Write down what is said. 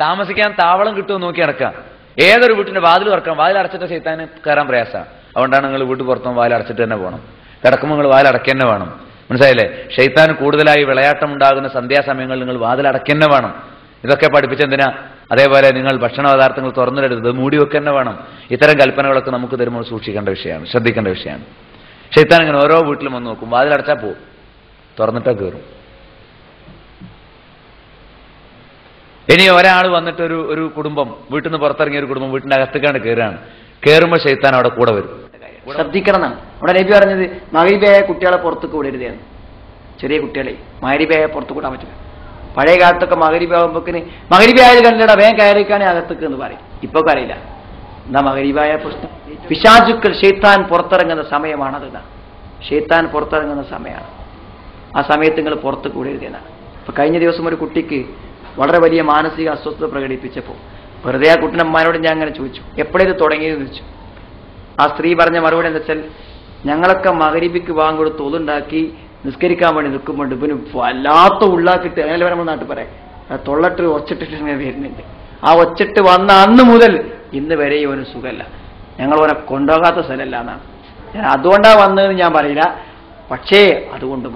താമസിക്കാൻ താവളം കിട്ടുമോ നോക്കി നടക്കുക. ഏതൊരു വീട്ടിന്റെ വാതിൽ തുറക്കാം വാതിൽ അടച്ചിട്ട് ചെയ്താന് കയറാൻ പ്രയാസമാണ്. അതുകൊണ്ടാണ് നിങ്ങൾ വീട്ടിൽ പുറത്തും വാതിൽ അടച്ചിട്ട് തന്നെ പോകണം. കിടക്കുമ്പോൾ നിങ്ങൾ വാതിൽ അടയ്ക്കുക തന്നെ വേണം. മനസ്സിലായില്ലേ? ഷെയ്ത്താൻ കൂടുതലായി വിളയാട്ടം ഉണ്ടാകുന്ന സന്ധ്യാസമയങ്ങളിൽ നിങ്ങൾ വാതിൽ അടയ്ക്കുക തന്നെ വേണം. ഇതൊക്കെ പഠിപ്പിച്ചെന്തിനാ? അതേപോലെ നിങ്ങൾ ഭക്ഷണ പദാർത്ഥങ്ങൾ തുറന്നിടരുത്. മൂടി വെക്കുക തന്നെ വേണം. ഇത്തരം കൽപ്പനകളൊക്കെ നമുക്ക് തരുമ്പോൾ സൂക്ഷിക്കേണ്ട വിഷയമാണ്. ശ്രദ്ധിക്കേണ്ട വിഷയമാണ്. ഷെയ്ത്താൻ ഇങ്ങനെ ഓരോ വീട്ടിലും വന്ന് നോക്കും. വാതിൽ അടച്ചാൽ പോവും. തുറന്നിട്ടാ കയറും ഇനി ഒരാൾ വന്നിട്ട് ഒരു ഒരു കുടുംബം വീട്ടിൽ നിന്ന് പുറത്തിറങ്ങിയ ഒരു കുടുംബം വീട്ടിന്റെ അകത്തേക്കാണ് കയറുകയാണ്. കയറുമ്പോൾ ഷെയ്ത്താൻ അവിടെ കൂടെ വരും. ശ്രദ്ധിക്കണം എന്നാണ് അവിടെ നബി പറഞ്ഞത് മകരിബയായ കുട്ടികളെ പുറത്തേക്ക് വിടരുതെന്ന്. ചെറിയ കുട്ടികളെ മകരിബയായ പുറത്തു കൂടാൻ പറ്റില്ല. പഴയ കാലത്തൊക്കെ മകരിബാകുമ്പോക്കിന് മകരിബായത് കണ്ടിട വേഗം കയറിക്കാനേ അകത്തേക്ക് എന്ന് പറയും. ഇപ്പൊ അറിയില്ല എന്താ മകരിബായ പ്രശ്നം? പിശാചുക്കൾ ഷെയ്ത്താൻ പുറത്തിറങ്ങുന്ന സമയമാണത് എന്നാ ഷെയ്ത്താൻ പുറത്തിറങ്ങുന്ന സമയമാണ്. ആ സമയത്ത് നിങ്ങൾ പുറത്ത് കൂടരുതെന്നാണ് അപ്പൊ കഴിഞ്ഞ ദിവസം ഒരു കുട്ടിക്ക് വളരെ വലിയ മാനസിക അസ്വസ്ഥത പ്രകടിപ്പിച്ചപ്പോൾ വെറുതെ ആ കുട്ടനമ്മമാരോട് ഞാൻ അങ്ങനെ ചോദിച്ചു എപ്പോഴേത് തുടങ്ങിയെന്ന് ചോദിച്ചു? ആ സ്ത്രീ പറഞ്ഞ മറുപടി എന്താ വെച്ചാൽ ഞങ്ങളൊക്കെ മകരിപ്പിക്ക് വാങ്ങി കൊടുത്ത് ഒതുണ്ടാക്കി നിസ്കരിക്കാൻ വേണ്ടി നിൽക്കുമ്പോൾ ഇവന് വല്ലാത്ത ഉള്ളാക്കിട്ട് അങ്ങനെ നമ്മൾ നാട്ടിൽ പറയാം. തൊള്ളട്ട് ഒച്ചിട്ട് ഇങ്ങനെ വരുന്നുണ്ട് ആ ഒച്ചിട്ട് വന്ന അന്ന് മുതൽ ഇന്ന് വരെ ഇവന് സുഖമല്ല. ഞങ്ങൾ ഓനെ കൊണ്ടുപോകാത്ത സ്ഥലമല്ല എന്നാണ്. ഞാൻ അതുകൊണ്ടാണ് വന്നതെന്ന് ഞാൻ പറയില്ല. പക്ഷേ അതുകൊണ്ട്